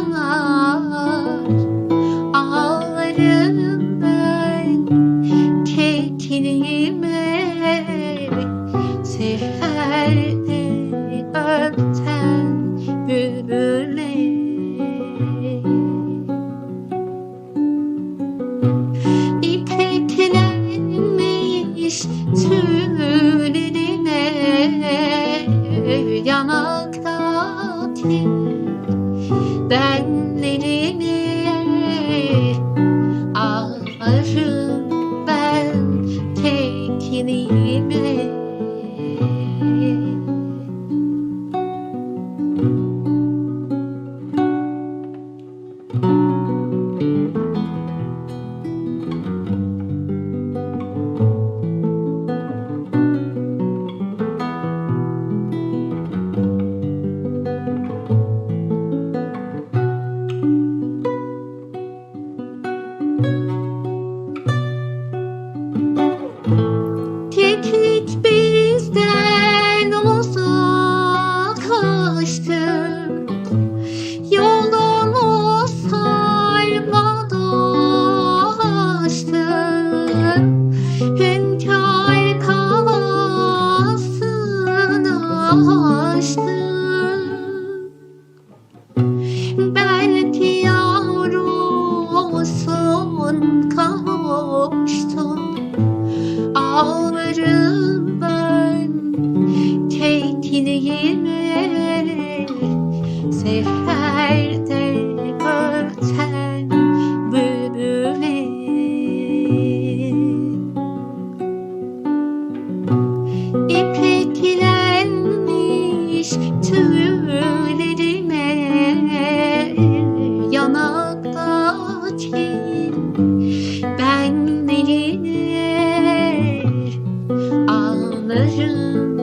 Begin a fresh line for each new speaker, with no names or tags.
yanar Ağlarım ben. Tekinime Seferde öpten bülbüle. İpeklenmiş tüylerine Yanakta benlerine Ağlarım tekniğime Seferde örten bülbüle İpeklenmiş tüylerime Yanaktaki benlerine Ağlarım